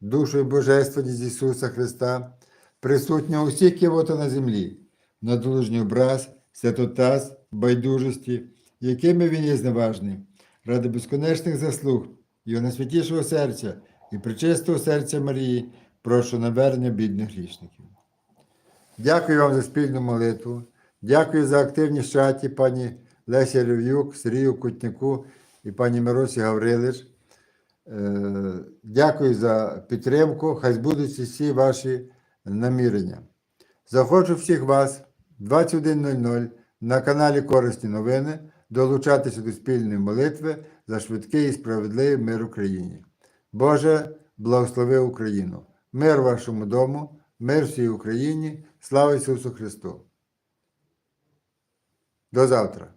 душу і божественність Ісуса Христа, присутнього усіх кивота на землі, надолужній образ, святотаз, байдужості, якими він є зневажний, ради безконечних заслуг, Його найсвятішого серця і причистого серця Марії, прошу навернення бідних грішників. Дякую вам за спільну молитву. Дякую за активність в чаті пані Лесі Рев'юк, Сергію Кутняку і пані Миросі Гаврилич. Е, Дякую за підтримку. Хай збудуться всі ваші намірення. Захочу всіх вас 21.00 на каналі Корисні новини долучатися до спільної молитви за швидкий і справедливий мир Україні. Боже, благослови Україну! Мир вашому дому, мир всій Україні, слава Ісусу Христу! До завтра!